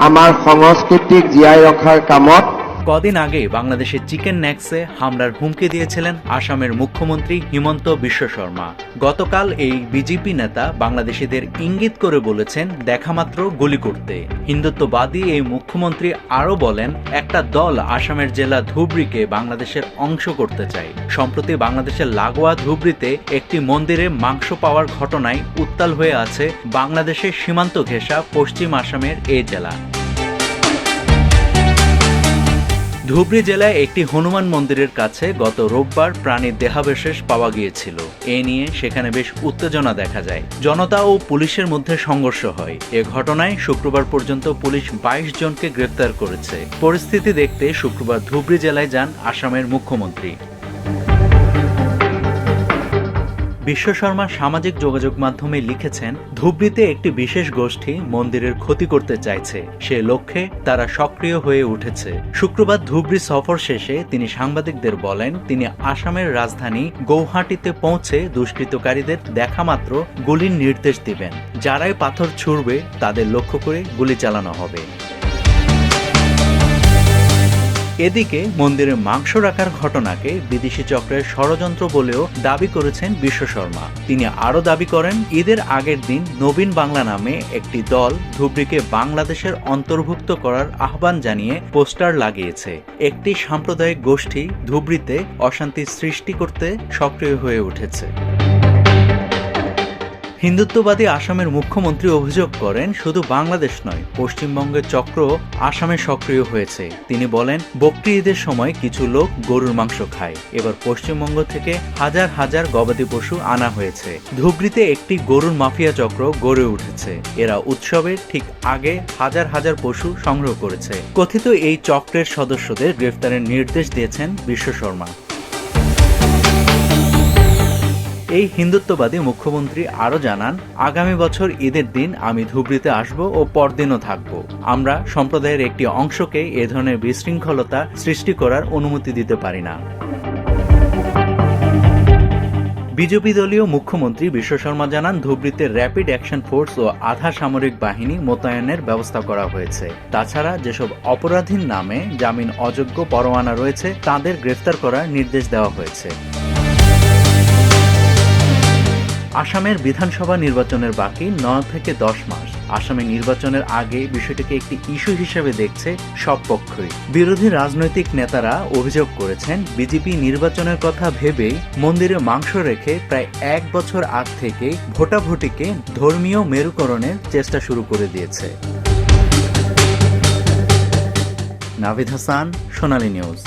আমাৰ সংস্কৃতিক জীয়াই ৰখাৰ কামত কদিন আগে বাংলাদেশের চিকেন ন্যাক্সে হামলার হুমকি দিয়েছিলেন আসামের মুখ্যমন্ত্রী হিমন্ত বিশ্ব শর্মা। গতকাল এই বিজেপি নেতা বাংলাদেশিদের ইঙ্গিত করে বলেছেন দেখামাত্র গুলি করতে। হিন্দুত্ববাদী এই মুখ্যমন্ত্রী আরও বলেন, একটা দল আসামের জেলা ধুবড়িকে বাংলাদেশের অংশ করতে চায়। সম্প্রতি বাংলাদেশের লাগোয়া ধুবড়িতে একটি মন্দিরে মাংস পাওয়ার ঘটনায় উত্তাল হয়ে আছে বাংলাদেশের সীমান্ত ঘেঁষা পশ্চিম আসামের এই জেলা। ধুবড়ি জেলায় একটি হনুমান মন্দিরের কাছে গত রোববার প্রাণীর দেহাবশেষ পাওয়া গিয়েছিল। এ নিয়ে সেখানে বেশ উত্তেজনা দেখা যায়। জনতা ও পুলিশের মধ্যে সংঘর্ষ হয়। এ ঘটনায় শুক্রবার পর্যন্ত পুলিশ বাইশ জনকে গ্রেপ্তার করেছে। পরিস্থিতি দেখতে শুক্রবার ধুবড়ি জেলায় যান আসামের মুখ্যমন্ত্রী। বিশ্ব শর্মা সামাজিক যোগাযোগ মাধ্যমে লিখেছেন, ধুবড়িতে একটি বিশেষ গোষ্ঠী মন্দিরের ক্ষতি করতে চাইছে। সে লক্ষ্যে তারা সক্রিয় হয়ে উঠেছে। শুক্রবার ধুবড়ি সফর শেষে তিনি সাংবাদিকদের বলেন, তিনি আসামের রাজধানী গৌহাটিতে পৌঁছে দুষ্কৃতকারীদের দেখামাত্র গুলির নির্দেশ দিবেন। যারাই পাথর ছুড়বে, তাদের লক্ষ্য করে গুলি চালানো হবে। এদিকে মন্দিরে মাংস রাখার ঘটনাকে বিদেশি চক্রের ষড়যন্ত্র বলেও দাবি করেছেন বিশ্ব শর্মা। তিনি আরও দাবি করেন, ঈদের আগের দিন নবীন বাংলা নামে একটি দল ধুবড়িকে বাংলাদেশের অন্তর্ভুক্ত করার আহ্বান জানিয়ে পোস্টার লাগিয়েছে। একটি সাম্প্রদায়িক গোষ্ঠী ধুবড়িতে অশান্তি সৃষ্টি করতে সক্রিয় হয়ে উঠেছে। হিন্দুত্ববাদী আসামের মুখ্যমন্ত্রী অভিযোগ করেন, শুধু বাংলাদেশ নয়, পশ্চিমবঙ্গের চক্র আসামে সক্রিয় হয়েছে। তিনি বলেন বকরি ঈদের সময় কিছু লোক গরুর মাংস খায়। এবার পশ্চিমবঙ্গ থেকে হাজার হাজার গবাদি পশু আনা হয়েছে। ধুবড়িতে একটি গরুর মাফিয়া চক্র গড়ে উঠেছে। এরা উৎসবের ঠিক আগে হাজার হাজার পশু সংগ্রহ করেছে। কথিত এই চক্রের সদস্যদের গ্রেফতারের নির্দেশ দিয়েছেন বিশ্ব শর্মা। এই হিন্দুত্ববাদী মুখ্যমন্ত্রী আরও জানান, আগামী বছর ঈদের দিন আমি ধুবড়িতে আসব ও পরদিনও থাকব। আমরা সম্প্রদায়ের একটি অংশকে এ ধরনের বিশৃঙ্খলতা সৃষ্টি করার অনুমতি দিতে পারি না। বিজেপি দলীয় মুখ্যমন্ত্রী বিশ্ব শর্মা জানান, ধুবড়িতে র্যাপিড অ্যাকশন ফোর্স ও আধা সামরিক বাহিনী মোতায়েনের ব্যবস্থা করা হয়েছে। তাছাড়া যেসব অপরাধীর নামে জামিন অযোগ্য পরোয়ানা রয়েছে, তাদের গ্রেফতার করার নির্দেশ দেওয়া হয়েছে। আসামের বিধানসভা নির্বাচনের বাকি নয় থেকে দশ মাস। আসামে নির্বাচনের আগে বিষয়টিকে একটি ইস্যু হিসেবে দেখছে সব পক্ষই। বিরোধী রাজনৈতিক নেতারা অভিযোগ করেছেন, বিজেপি নির্বাচনের কথা ভেবেই মন্দিরে মাংস রেখে প্রায় এক বছর আগ থেকে ভোটাভুটিকে ধর্মীয় মেরুকরণের চেষ্টা শুরু করে দিয়েছে। নাভিদ হাসান, সোনালী নিউজ।